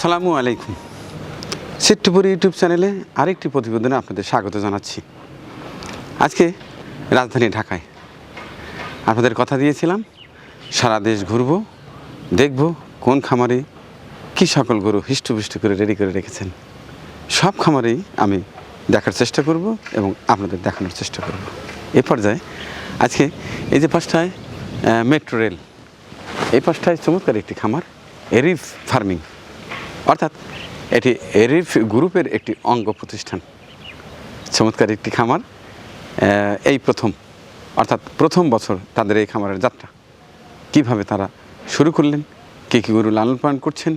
আসসালামু আলাইকুম। সিট্টুপুর ইউটিউব চ্যানেলে আরেকটি প্রতিবেদনে আপনাদের স্বাগত জানাচ্ছি। আজকে রাজধানী ঢাকায় আপনাদের কথা দিয়েছিলাম, সারা দেশ ঘুরবো, দেখব কোন খামারে কি সকল গরু হিষ্টপুষ্ট করে রেডি করে রেখেছেন। সব খামারেই আমি দেখার চেষ্টা করব এবং আপনাদের দেখানোর চেষ্টা করব। এ পর্যায়ে আজকে এই যে পাশটায় মেট্রো রেল এই পাশটায় চমৎকার একটি খামার এরিফ ফার্মিং অর্থাৎ এটি এরিফ গ্রুপের একটি অঙ্গ প্রতিষ্ঠান। চমৎকার একটি খামার এই প্রথম, অর্থাৎ প্রথম বছর তাদের এই খামারের যাত্রা। কীভাবে তারা শুরু করলেন? কী কী গরু লালন পালন করছেন?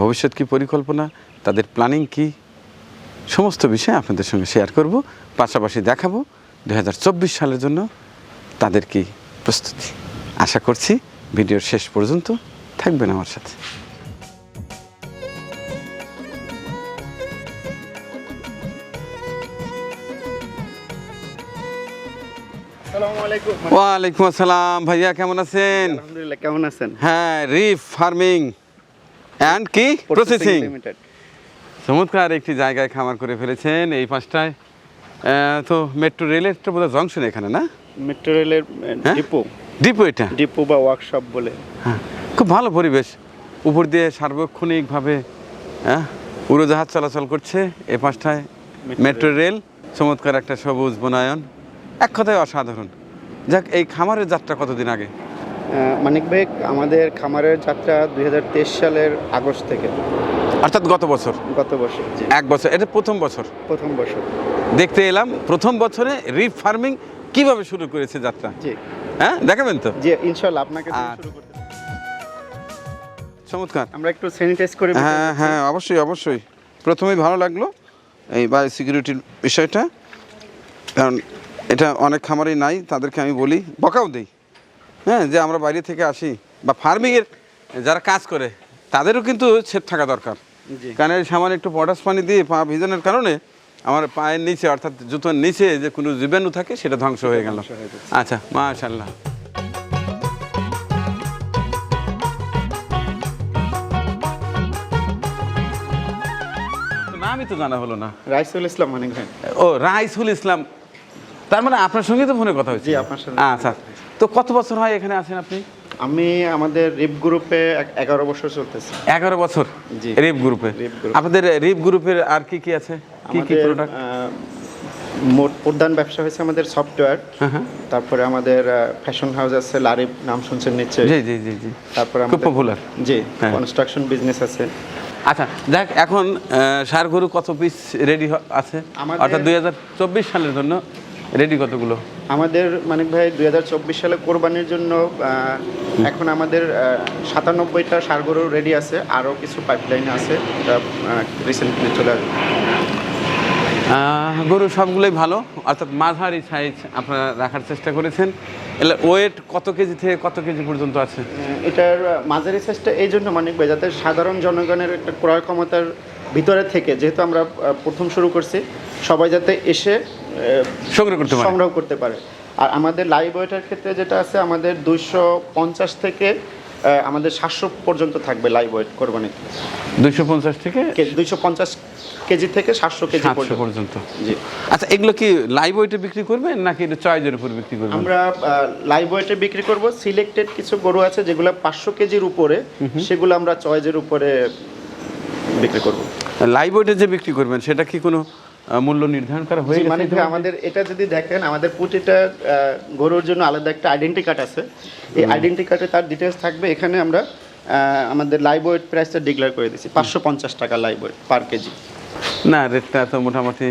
ভবিষ্যৎ কী পরিকল্পনা? তাদের প্ল্যানিং কী? সমস্ত বিষয় আপনাদের সঙ্গে শেয়ার করব, পাশাপাশি দেখাবো দু হাজার চব্বিশ সালের জন্য তাদের কি প্রস্তুতি। আশা করছি ভিডিওর শেষ পর্যন্ত থাকবেন আমার সাথে। ওয়ালাইকুম আসসালাম। ভাইয়া কেমন আছেন? আলহামদুলিল্লাহ কেমন আছেন? হ্যাঁ রিফ ফার্মিং। অ্যান্ড কি? প্রসেসিং চমৎকার একটি জায়গায় খামার করে ফেলেছেন এই পাঁচটায় তো মেট্রো রেলের তো বোধহয় জংশন এখানে না? মেট্রো রেলের? ডিপো ডিপো এটা? ডিপো বা ওয়ার্কশপ বলে। হ্যাঁ খুব ভালো পরিবেশ। উপর দিয়ে সার্বক্ষণিকভাবে হ্যাঁ উড়োজাহাজ চলাচল করছে এ পাঁচটায় মেট্রো রেল চমৎকার একটা সবুজ বনায়ন। এক কথায় অসাধারণ। যাক এই খামারের যাত্রা কতদিন আগে? মানিক ভাই আমাদের খামারের যাত্রা দু হাজার তেইশ সালের আগস্ট থেকে। অর্থাৎ গত বছর? গত বছর এক বছর এটা প্রথম বছর? প্রথম বছর। দেখতে এলাম প্রথম বছরে রিফ ফার্মিং কীভাবে শুরু করেছে যাত্রা? জি। হ্যাঁ দেখাবেন তো? জি ইনশাল্লাহ আপনাকে করতে চমৎকার। আমরা একটু স্যানিটাইজ করে হ্যাঁ হ্যাঁ অবশ্যই অবশ্যই। প্রথমেই ভালো লাগল এই বাই সিকিউরিটির বিষয়টা। কারণ এটা অনেক খামারই নাই তাদেরকে আমি বলি বকাও দিই। হ্যাঁ যে আমরা বাইরে থেকে আসি বা ফার্মিংয়ের যারা কাজ করে তাদেরও কিন্তু সেট থাকা দরকার। কারণ সামান্য একটু পটাশ পানি দিয়ে পা ভিজানোর কারণে আমার পায়ের নিচে অর্থাৎ জুতোর নিচে যে কোনো জীবাণু থাকে সেটা ধ্বংস হয়ে গেল। আচ্ছা মাশাল্লাহ নামই তো জানা হলো না। রাইসুল ইসলাম ভাই। ও রাইসুল ইসলাম তার মানে আপনার সঙ্গে তো ফোনে কথা হয়েছে। আপনার সঙ্গে। আচ্ছা তো কত বছর হয় এখানে আছেন আপনি? আমি আমাদের রিপ গ্রুপে এগারো বছর চলতেছে। এগারো বছর জি। রিপ গ্রুপে? আপনাদের রিপ গ্রুপের আর কি কি আছে? কি কি আমাদের প্রোডাক্ট মোট প্রধান ব্যবসা হয়েছে আমাদের সফটওয়্যার। হ্যাঁ হ্যাঁ। তারপরে আমাদের ফ্যাশন হাউস আছে লারিফ নাম শুনছেন নিশ্চয়ই? জি জি জি জি। তারপরে খুব পপুলার জি হ্যাঁ। কনস্ট্রাকশন বিজনেস আছে। আচ্ছা দেখ এখন সার গরু কত পিস রেডি আছে? অর্থাৎ দুই হাজার চব্বিশ সালের জন্য রেডি কতগুলো? আমাদের মানিক ভাই দু হাজার চব্বিশ সালে কোরবানির জন্য এখন আমাদের সাতানব্বইটা সারগরু রেডি আছে আরও কিছু পাইপলাইন আছে এটা রিসেন্টলি চলে আসবে। গরু সবগুলোই ভালো অর্থাৎ মাঝারি সাইজ আপনারা রাখার চেষ্টা করেছেন। এলে ওয়েট কত কেজি থেকে কত কেজি পর্যন্ত আছে? এটার মাঝারি সাইজটা এই জন্য মানিক ভাই যাতে সাধারণ জনগণের একটা ক্রয় ক্ষমতার ভিতরে থেকে যেহেতু আমরা প্রথম শুরু করছি সবাই যাতে এসে সংগ্রহ করতে সংগ্রহ করতে পারে। আর আমাদের লাইভ ওয়েটের ক্ষেত্রে যেটা আছে আমাদের দুইশো পঞ্চাশ থেকে আমাদের সাতশো পর্যন্ত থাকবে লাইভ ওয়েট কোরবানিতে দুইশো পঞ্চাশ থেকে দুইশো পঞ্চাশ কেজি থেকে সাতশো কেজি পর্যন্ত। পর্যন্ত। জি। আচ্ছা এগুলো কি লাইভ ওয়েটে বিক্রি করবেন নাকি এটা চয়েজের উপর বিক্রি করবেন? আমরা লাইভ ওয়েটে বিক্রি করব। সিলেক্টেড কিছু গরু আছে যেগুলো পাঁচশো কেজির উপরে সেগুলো আমরা চয়েজের উপরে বিক্রি করব। লাইভ ওয়েটে যে বিক্রি করবেন সেটা কি কোনো মূল্য নির্ধারণ করা হয়ে মানে আমাদের এটা যদি দেখেন আমাদের প্রতিটা গরুর জন্য আলাদা একটা আইডেন্টি কার্ড আছে। এই আইডেন্টি কার্ডে তার ডিটেলস থাকবে। এখানে আমরা আমাদের লাইভ ওয়েট প্রাইসটা ডিক্লেয়ার করে দিচ্ছি পাঁচশো পঞ্চাশ টাকা লাইভ ওয়েট পার কেজি। না রেটটা তো মোটামুটি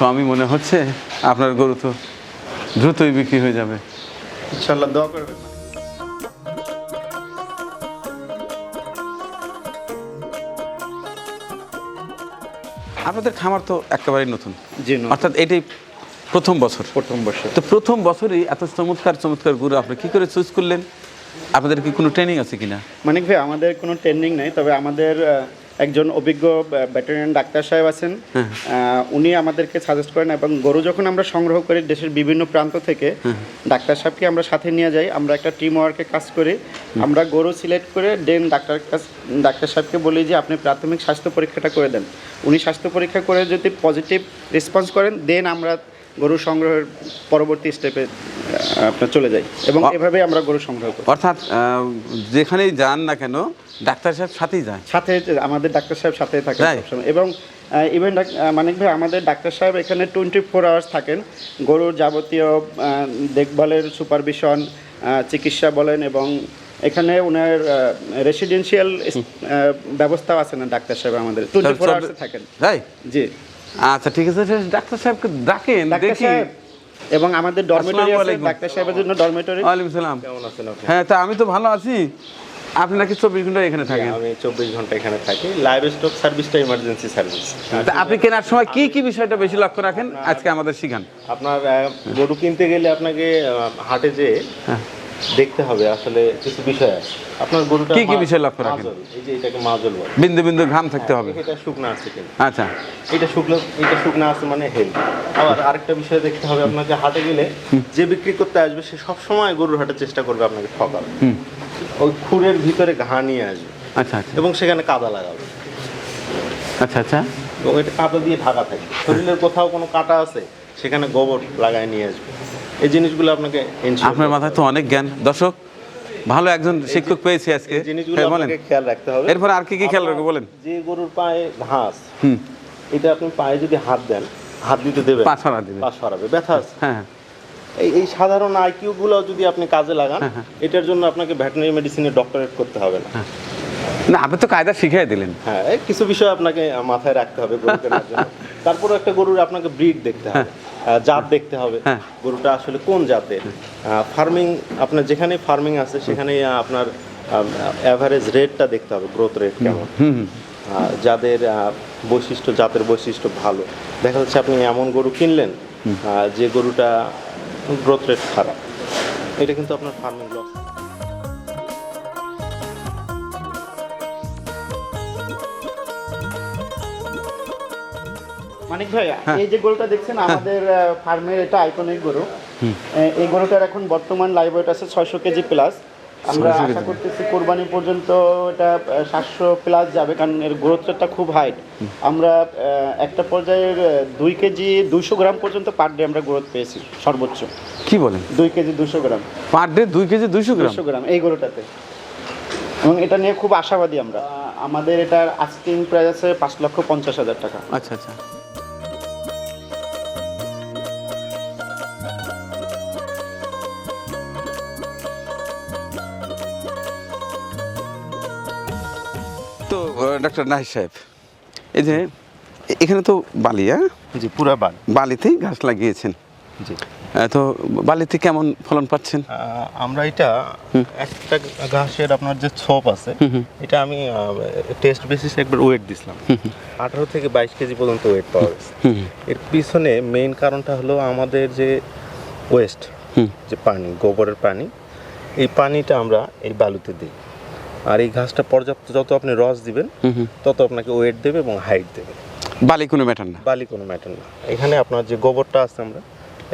কমই মনে হচ্ছে। আপনার গরু তো দ্রুতই বিক্রি হয়ে যাবে। ইনশাল্লাহ দোয়া করবেন। আপনাদের খামার তো একেবারেই নতুন। জি অর্থাৎ এটাই প্রথম বছর। প্রথম বছর। তো প্রথম বছরই এত চমৎকার চমৎকার গুরু আপনি কি করে চুজ করলেন? আপনাদের কি কোনো ট্রেনিং আছে কিনা? মানিক ভাই আমাদের কোনো ট্রেনিং নেই তবে আমাদের একজন অভিজ্ঞ ভেটেরিয়ান ডাক্তার সাহেব আছেন। উনি আমাদেরকে সাজেস্ট করেন এবং গরু যখন আমরা সংগ্রহ করি দেশের বিভিন্ন প্রান্ত থেকে ডাক্তার সাহেবকে আমরা সাথে নিয়ে যাই আমরা একটা টিম ওয়ার্কে কাজ করি। আমরা গরু সিলেক্ট করে দেন ডাক্তার কাছ ডাক্তার সাহেবকে বলি যে আপনি প্রাথমিক স্বাস্থ্য পরীক্ষাটা করে দেন। উনি স্বাস্থ্য পরীক্ষা করে যদি পজিটিভ রেসপন্স করেন দেন আমরা গরু সংগ্রহের পরবর্তী স্টেপে আপনার চলে যাই এবং এভাবেই আমরা গরু সংগ্রহ করি। অর্থাৎ যেখানেই যান না কেন ডাক্তার সাহেব সাথেই যায়। সাথে আমাদের ডাক্তার সাহেব সাথে থাকে সবসময়। এবং ইভেন মানিক ভাই আমাদের ডাক্তার সাহেব এখানে টোয়েন্টি ফোর আওয়ার্স থাকেন। গরুর যাবতীয় দেখভালের সুপারভিশন চিকিৎসা বলেন এবং এখানে ওনার রেসিডেন্সিয়াল ব্যবস্থাও আছে না ডাক্তার সাহেব আমাদের। টোয়েন্টি ফোর আওয়ার্সে থাকেন। জি। আচ্ছা ঠিক আছে ডাক্তার সাহেবকে ডাকেন দেখি। এবং আমাদের ডরমেটরি আছে ডাক্তার সাহেবের জন্য ডরমেটরি ওয়ালাইকুম সালাম। কেমন আছেন আপনি? হ্যাঁ তা আমি তো ভালো আছি। আপনি নাকি চব্বিশ ঘণ্টা এখানে থাকেন? আমি চব্বিশ ঘণ্টা এখানে থাকি। লাইভ স্টক সার্ভিসটা ইমার্জেন্সি সার্ভিস তা আপনি কেনার সময় কি কি বিষয়টা বেশি লক্ষ্য রাখেন? আজকে আমাদের শিখান। আপনার গরু কিনতে গেলে আপনাকে হাটে যে। দেখতে হবে আসলে কিছু বিষয় আছে। আপনার গরুটা কি কি বিষয় লক্ষ্য রাখেন? এই যে এটাকে মাজল বলে। বিন্দু বিন্দু ঘাম থাকতে হবে। এটা শুকনা আছে কিনা আচ্ছা। এটা শুকনো এটা শুকনা আছে মানে আবার আরেকটা বিষয় দেখতে হবে আপনাকে হাটে গেলে যে বিক্রি করতে আসবে সে সব সময় গরুর হাটে চেষ্টা করবে আপনাকে ঠকাবে ওই খুরের ভিতরে ঘা নিয়ে আসবে। আচ্ছা আচ্ছা। এবং সেখানে কাদা লাগাবে। আচ্ছা আচ্ছা। এবং এটা কাঁটা দিয়ে ঢাকা থাকে। শরীরের কোথাও কোনো কাটা আছে সেখানে গোবর লাগায় নিয়ে আসবে। এই জিনিসগুলো আপনাকে আপনার মাথায় তো অনেক জ্ঞান। দর্শক ভালো একজন শিক্ষক পেয়েছি আজকে। জিনিসগুলো হ্যাঁ, আপনাকে খেয়াল রাখতে হবে। এরপর আর কি কি খেয়াল রাখব বলেন। যে গরুর পায়ে ঘাস হুম। এটা আপনি পায়ে যদি হাত দেন হাত দিতে দেবেন। পা দিবেন। পা সরাবে ব্যথা আছে। হ্যাঁ হ্যাঁ। এই এই সাধারণ আইকিউ গুলো যদি আপনি কাজে লাগান হ্যাঁ, এটার জন্য আপনাকে ভেটেরিনারি মেডিসিনে ডক্টরেট করতে হবে না। না আপনি তো কায়দা শিখিয়ে দিলেন। হ্যাঁ এই কিছু বিষয় আপনাকে মাথায় রাখতে হবে গরু কেনার জন্য। তারপরে একটা গরুর আপনাকে ব্রিড দেখতে হবে। জাত দেখতে হবে। হ্যাঁ। গরুটা আসলে কোন জাতের? ফার্মিং আপনার যেখানে ফার্মিং আছে সেখানে আপনার অ্যাভারেজ রেটটা দেখতে হবে গ্রোথ রেট কেমন। যাদের বৈশিষ্ট্য জাতের বৈশিষ্ট্য ভালো। দেখা যাচ্ছে আপনি এমন গরু কিনলেন যে গরুটা গ্রোথ রেট খারাপ। এটা কিন্তু আপনার ফার্মিং লস মানিক ভাই হ্যাঁ। এই যে গরুটা দেখছেন আমাদের ফার্মের এটা আইকনিক গরু। এই গরুটার এখন বর্তমান লাইভ ওয়েট আছে ছয়শো কেজি প্লাস আমরা আশা করতেছি কোরবানি পর্যন্ত এটা সাতশো প্লাস যাবে কারণ এর গ্রোথটা খুব হাইট আমরা একটা পর্যায়ে দুই কেজি দুইশো গ্রাম পর্যন্ত পার ডে আমরা গ্রোথ পেয়েছি সর্বোচ্চ। কি বলেন? দুই কেজি দুশো গ্রাম। পার ডে দুই কেজি দুইশো গ্রাম? দুশো গ্রাম এই গরুটাতে। এবং এটা নিয়ে খুব আশাবাদী আমরা। আমাদের এটার আস্কিং প্রাইস আছে পাঁচ লক্ষ পঞ্চাশ হাজার টাকা। আচ্ছা আচ্ছা। তো ডক্টর নাহিদ সাহেব এই যে এখানে তো বালি হ্যাঁ? জি পুরা বালি। বালিতেই গাছ লাগিয়েছেন। জি। তো বালিতে কেমন ফলন পাচ্ছেন? আমরা এটা একটা ঘাসের আপনার যে ছোপ আছে এটা আমি টেস্ট বেসিসে একবার ওয়েট দিছিলাম। আঠারো থেকে বাইশ কেজি পর্যন্ত ওয়েট পাওয়া গেছে। এর পিছনে মেইন কারণটা হলো আমাদের যে ওয়েস্ট যে পানি গোবরের পানি এই পানিটা আমরা এই বালুতে দিই। আর এই ঘাসটা পর্যাপ্ত যত আপনি রস দিবেন তত আপনাকে ওয়েট দেবে এবং হাইট দেবে। বালি কোনো ম্যাটার না। বালি কোনো ম্যাটার না। এখানে আপনার যে গোবরটা আছে আমরা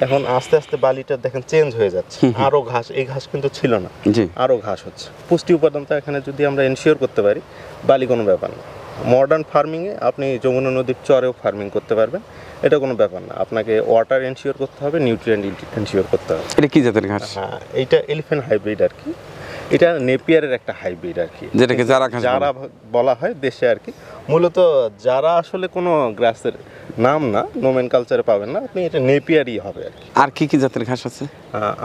এখন আস্তে আস্তে বালিটা দেখেন চেঞ্জ হয়ে যাচ্ছে। আরও ঘাস এই ঘাস কিন্তু ছিল না। জি। আরও ঘাস হচ্ছে। পুষ্টি উপাদানটা এখানে যদি আমরা এনশিওর করতে পারি বালি কোনো ব্যাপার না। মডার্ন ফার্মিংয়ে আপনি যমুনা নদীর চরেও ফার্মিং করতে পারবেন। এটা কোনো ব্যাপার না। আপনাকে ওয়াটার এনশিওর করতে হবে নিউট্রিয়েন্ট এনশিওর করতে হবে। এটা কি জাতের ঘাস? হ্যাঁ এইটা এলিফ্যান্ট হাইব্রিড আর কি। এটা নেপিয়ারের একটা হাইব্রিড আর কি যেটাকে যারা যারা বলা। হয় দেশে আর কি মূলত যারা আসলে কোনো গ্রাসের নাম না নোমেন কালচারে পাবেন না আপনি এটা নেপিয়ারই হবে আর কি আর কি কি জাতের ঘাস আছে?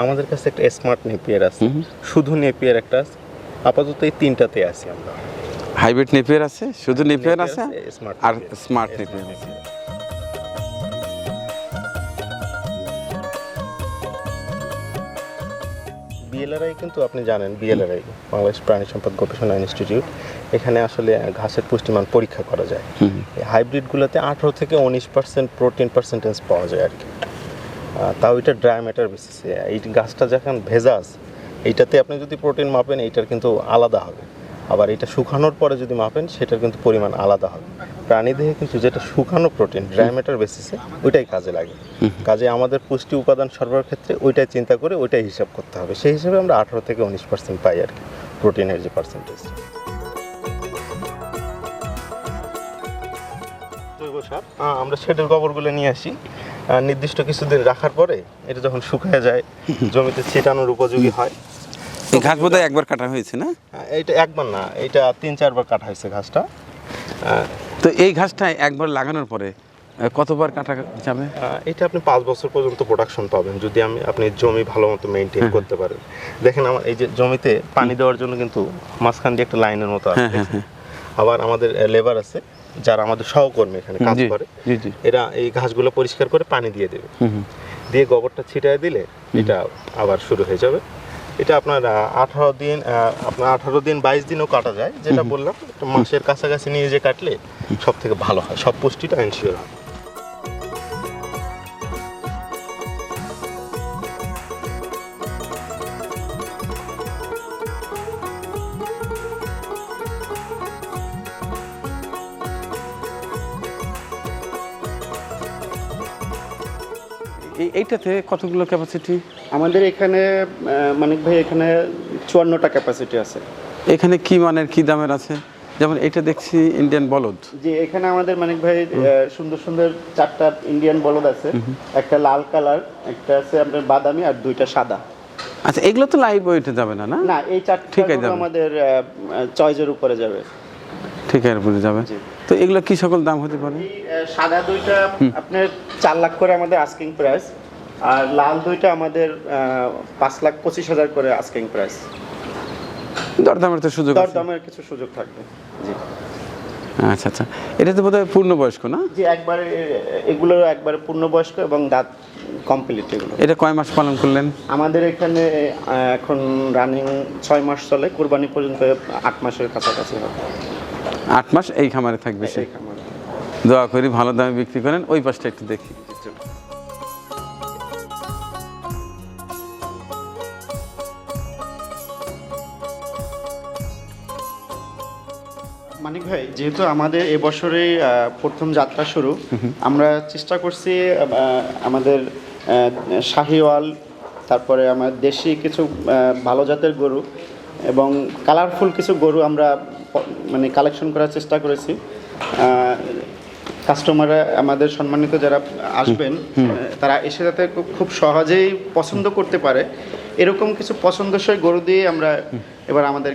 আমাদের কাছে একটা স্মার্ট নেপিয়ার আছে। শুধু নেপিয়ার একটা আছে। আপাতত এই তিনটাতে আছি আমরা। হাইব্রিড নেপিয়ার আছে শুধু নেপিয়ার আছে আর স্মার্ট নেপিয়ার আছে। বিএলআরআই কিন্তু আপনি জানেন বিএলআরআই বাংলাদেশ প্রাণী সম্পদ গবেষণা ইনস্টিটিউট এখানে আসলে ঘাসের পুষ্টিমান পরীক্ষা করা যায়। হাইব্রিডগুলোতে আঠারো থেকে উনিশ পার্সেন্ট প্রোটিন পার্সেন্টেজ পাওয়া যায় আর কি তাও এটা ড্রাই ম্যাটার বেসিসে এই গাছটা যখন ভেজা আছে এইটাতে আপনি যদি প্রোটিন মাপেন এইটার কিন্তু আলাদা হবে। আবার এটা শুকানোর পরে যদি মাপেন সেটার কিন্তু পরিমাণ আলাদা হবে। প্রাণী দেহে কিন্তু যেটা শুকানো প্রোটিন ড্রাই ম্যাটার বেসিসে ওইটাই কাজে লাগে। কাজে আমাদের পুষ্টি উপাদান সরবরাহের ক্ষেত্রে ওইটাই চিন্তা করে ওইটাই হিসাব করতে হবে। সেই হিসেবে আমরা আঠারো থেকে উনিশ পার্সেন্ট পাই আর কি প্রোটিনের যে পার্সেন্টেজ জৈব সার আমরা শেডের গোবরগুলো নিয়ে আসি। নির্দিষ্ট কিছুদিন রাখার পরে এটা যখন শুকিয়ে যায় জমিতে ছিটানোর উপযোগী হয়। এই ঘাস বোধহয় একবার কাটা হয়েছে না? এইটা একবার না এটা তিন চারবার কাটা হয়েছে ঘাসটা। তো এই ঘাসটা একবার লাগানোর পরে কতবার কাটা যাবে? এটা আপনি পাঁচ বছর পর্যন্ত প্রোডাকশন পাবেন যদি আমি আপনি জমি ভালো মতো মেনটেন করতে পারেন। দেখেন আমার এই যে জমিতে পানি দেওয়ার জন্য কিন্তু মাঝখান দিয়ে একটা লাইনের মতো আছে হ্যাঁ, হ্যাঁ, হ্যাঁ। আবার আমাদের লেবার আছে যারা আমাদের সহকর্মী এখানে কাজ করে। এরা এই ঘাসগুলো পরিষ্কার করে পানি দিয়ে দেবে। দিয়ে গোবরটা ছিটায় দিলে এটা আবার শুরু হয়ে যাবে। এটা আপনার আঠারো দিন আপনার আঠারো দিন বাইশ দিনও কাটা যায় যেটা বললাম একটা মাসের কাছাকাছি নিয়ে যে কাটলে সব থেকে ভালো হয় সব পুষ্টিটা এনশিওর হয়। এইটাতে কতগুলো ক্যাপাসিটি আমাদের এখানে মানিক ভাই এখানে চুয়ান্নটা ক্যাপাসিটি আছে। এখানে কি মানের কি দামের আছে? যেমন এটা দেখছি ইন্ডিয়ান বলদ। যে এখানে আমাদের মানিক ভাই সুন্দর সুন্দর চারটা ইন্ডিয়ান বলদ আছে। একটা লাল কালার একটা আছে আপনার বাদামি আর দুইটা সাদা। আচ্ছা এগুলো তো লাইভ ওয়েটে যাবে না না? না এই চারটা ঠিক আছে, আমাদের চয়েজের উপরে যাবে। ঠিক আছে বুঝে যাবে। তো এগুলো কি সকল দাম হতে পারে? সাদা দুইটা আপনার চার লাখ করে আমাদের আস্কিং প্রাইস আর লাল দুইটা আমাদের পাঁচ লাখ পঁচিশ হাজার করে আস্কিং প্রাইস দরদামের তো সুযোগ দর আছে। দামের কিছু সুযোগ থাকবে জি। আচ্ছা আচ্ছা। এটা তো বোধহয় পূর্ণবয়স্ক না? জি একবারে এগুলো একবারে পূর্ণবয়স্ক এবং দাঁত কমপ্লিট এগুলো। এটা কয় মাস পালন করলেন? আমাদের এখানে এখন রানিং ছয় মাস চলে কোরবানি পর্যন্ত আট মাসের কাছাকাছি হবে। আট মাস এই খামারে থাকবে সেই খামারে। দোয়া করি ভালো দামে বিক্রি করেন ওই পাশটা একটু দেখি। যেহেতু আমাদের এবছরে প্রথম যাত্রা শুরু আমরা চেষ্টা করছি আমাদের শাহিওয়াল তারপরে আমার দেশি কিছু ভালো জাতের গরু এবং কালারফুল কিছু গরু আমরা মানে কালেকশন করার চেষ্টা করেছি। কাস্টমাররা আমাদের সম্মানিত যারা আসবেন তারা এসে যাতে খুব- খুব সহজেই পছন্দ করতে পারে। এরকম কিছু পছন্দসই গরু দিয়ে আমরা এবার আমাদের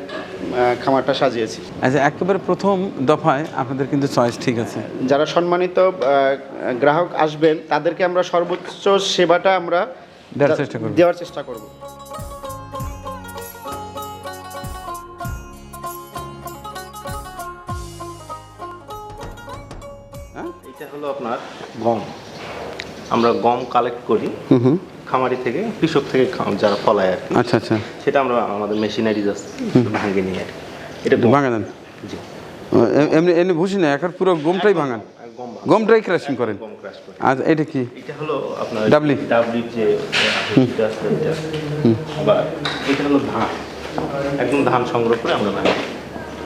খামারটা সাজিয়েছি। আচ্ছা একেবারে প্রথম দফায় আপনাদের কিন্তু চয়েস ঠিক আছে। যারা সম্মানিত গ্রাহক আসবেন তাদেরকে আমরা সর্বোচ্চ সেবাটা আমরা দেওয়ার চেষ্টা করব। দেওয়ার চেষ্টা করব। এটা হলো আপনার গম। আমরা গম কালেক্ট করি। খামারি থেকে কৃষক থেকে যারা ফলায় আর কি। আচ্ছা আচ্ছা। সেটা আমরা আমাদের মেশিনারিজ আছে ভাঙে নিয়ে আর। এটা। ভাঙা দেন? জি। এমনি এমনি বুঝি না এখন পুরো গমটাই ভাঙান? গম গমটাই ক্রাশিং করেন? গম ক্রাশ এটা কি? এটা হলো আপনার ডাবলি। ডাবলি যে ভুসিটা আছে এটা। আবার এটা হলো ধান। একদম ধান সংগ্রহ করে আমরা ভাঙি।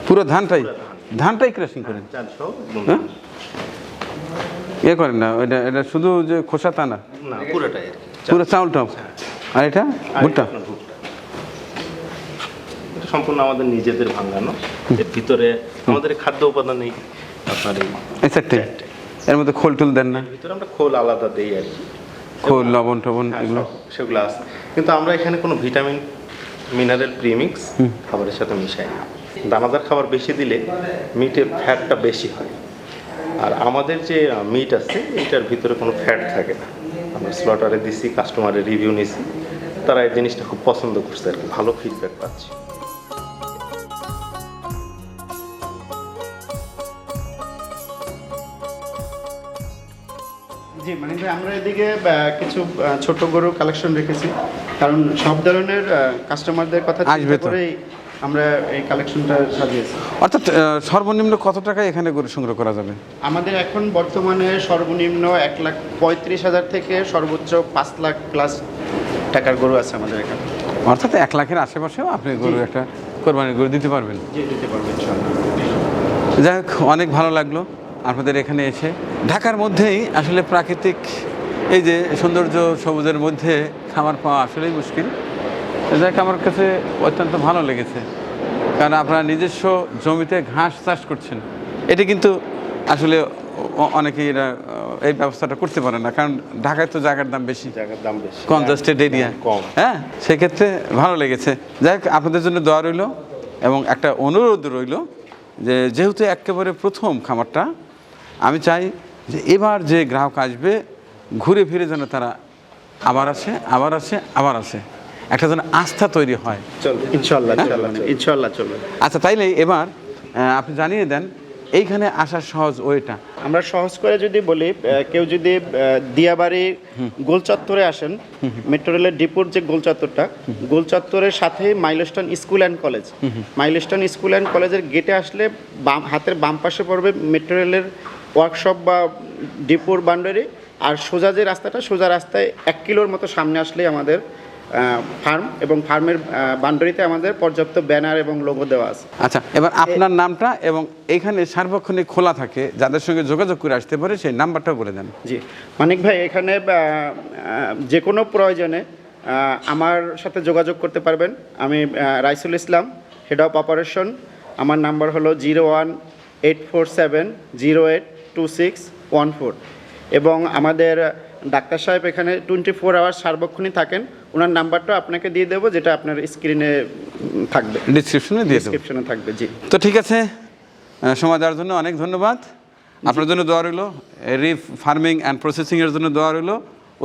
পুরো ধানটাই? ধানটাই ক্রাশিং করেন? হ্যাঁ? এ করেন না ওইটা এটা শুধু যে খোসা তা না? পুরোটাই পুরো চাউলটাও আর এটা? ভুট্টা। সম্পূর্ণ আমাদের নিজেদের ভাঙানো। এর ভিতরে আমাদের খাদ্য উপাদান এই আপনার এই চারটে? এর মধ্যে খোল টোল দেন না? ভিতরে আমরা খোল আলাদা দিই আর কি। খোল লবণ টবণ হ্যাঁ, এগুলো? সেগুলো আছে। কিন্তু আমরা এখানে কোনো ভিটামিন মিনারেল প্রিমিক্স খাবারের সাথে মিশাই না। দানাদার খাবার বেশি দিলে মিটের ফ্যাটটা বেশি হয়। আর আমাদের যে মিট আছে এটার ভিতরে কোনো ফ্যাট থাকে না। আমরা স্লটারে দিছি কাস্টমারের রিভিউ নিছি। তারা এই জিনিসটা খুব পছন্দ করছে আর কি ভালো ফিডব্যাক পাচ্ছি। জি মানে আমরা এদিকে কিছু ছোট গরু কালেকশন রেখেছি। কারণ সব ধরনের কাস্টমারদের কথা আসবে করেই আমরা এই কালেকশনটা সাজিয়েছি। অর্থাৎ সর্বনিম্ন কত টাকায় এখানে গরু সংগ্রহ করা যাবে? আমাদের এখন বর্তমানে সর্বনিম্ন এক লাখ পঁয়ত্রিশ হাজার থেকে সর্বোচ্চ পাঁচ লাখ প্লাস টাকার গরু আছে আমাদের এখানে। অর্থাৎ এক লাখের আশেপাশেও আপনি গরু একটা কোরবানি গরু দিতে পারবেন। দিতে পারবেন যাই হোক অনেক ভালো লাগল আপনাদের এখানে এসে। ঢাকার মধ্যেই আসলে প্রাকৃতিক এই যে সৌন্দর্য সবুজের মধ্যে খামার পাওয়া আসলেই মুশকিল। হোক আমার কাছে অত্যন্ত ভালো লেগেছে। কারণ আপনারা নিজস্ব জমিতে ঘাস চাষ করছেন। এটি কিন্তু আসলে অ- অনেকেই এরা এই ব্যবস্থাটা করতে পারে না। কারণ ঢাকায় তো জায়গার দাম বেশি। জায়গার দাম বেশি। কনজাস্টেড এরিয়া কম। হ্যাঁ সেক্ষেত্রে ভালো লেগেছে। যাই হোক আপনাদের জন্য দোয়া রইল এবং একটা অনুরোধ রইল যে যেহেতু একেবারে প্রথম খামারটা আমি চাই যে এবার যে গ্রাহক আসবে ঘুরে ফিরে যেন তারা আবার আসে আবার আসে আবার আসে। একটা যেন আস্থা তৈরি হয়। ইনশাআল্লাহ চলবে আচ্ছা তাইলে এবার আপনি জানিয়ে দেন এইখানে আসার সহজ ওয়েটা। আমরা সহজ করে যদি বলি কেউ যদি দিয়াবাড়ি গোল চত্বরে আসেন মেট্রো রেলের ডিপুর যে গোল চত্বরটা গোল চত্বরের সাথে milestone school and college. Milestone school and কলেজের গেটে আসলে বাম হাতের বাম পাশে পড়বে মেট্রো রেলের ওয়ার্কশপ বা ডিপুর বান্ডারি আর সোজা যে রাস্তাটা সোজা রাস্তায় এক কিলোর মতো সামনে আসলেই আমাদের ফার্ম এবং ফার্মের বান্ডারিতে আমাদের পর্যাপ্ত ব্যানার এবং লোগো দেওয়া আছে। আচ্ছা এবার আপনার নামটা এবং এখানে সার্বক্ষণিক খোলা থাকে যাদের সঙ্গে যোগাযোগ করে আসতে পারে সেই নাম্বারটাও বলে দেন। জি মানিক ভাই এখানে যে কোনো প্রয়োজনে আমার সাথে যোগাযোগ করতে পারবেন। আমি Raisul Islam head of operation আমার নাম্বার হলো zero one eight four seven zero eight two six one four. এবং আমাদের ডাক্তার সাহেব এখানে টোয়েন্টি ফোর আওয়ার সার্বক্ষণই থাকেন। ওনার নাম্বারটা আপনাকে দিয়ে দেবো যেটা আপনার স্ক্রিনে থাকবে। ডিসক্রিপশনে দিয়ে ডিসক্রিপশনে থাকবে জি। তো ঠিক আছে সময় দেওয়ার জন্য অনেক ধন্যবাদ। আপনার জন্য দোয়া রইল রিফ ফার্মিং অ্যান্ড প্রসেসিংয়ের জন্য দোয়া রইল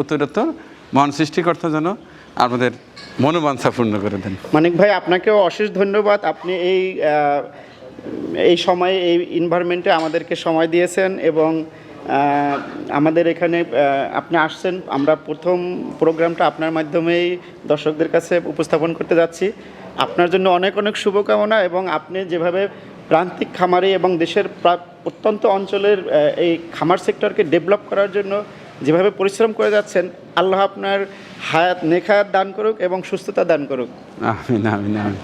উত্তরোত্তর মহান সৃষ্টিকর্তা যেন আমাদের মনোবাঞ্ছা পূর্ণ করে দেন। মানিক ভাই আপনাকেও অশেষ ধন্যবাদ। আপনি এই এই সময়ে এই এনভায়রনমেন্টে আমাদেরকে সময় দিয়েছেন এবং আমাদের এখানে আপনি আসছেন আমরা প্রথম প্রোগ্রামটা আপনার মাধ্যমেই দর্শকদের কাছে উপস্থাপন করতে যাচ্ছি। আপনার জন্য অনেক অনেক শুভকামনা এবং আপনি যেভাবে প্রান্তিক খামারে এবং দেশের প্রা- প্রত্যন্ত অঞ্চলের এই খামার সেক্টরকে ডেভেলপ করার জন্য যেভাবে পরিশ্রম করে যাচ্ছেন আল্লাহ আপনার হায়াত নেখায়াত দান করুক এবং সুস্থতা দান করুক। আমিন আমিন আমিন।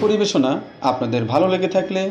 পরিবেশনা আপনাদের ভালো লেগে থাকলে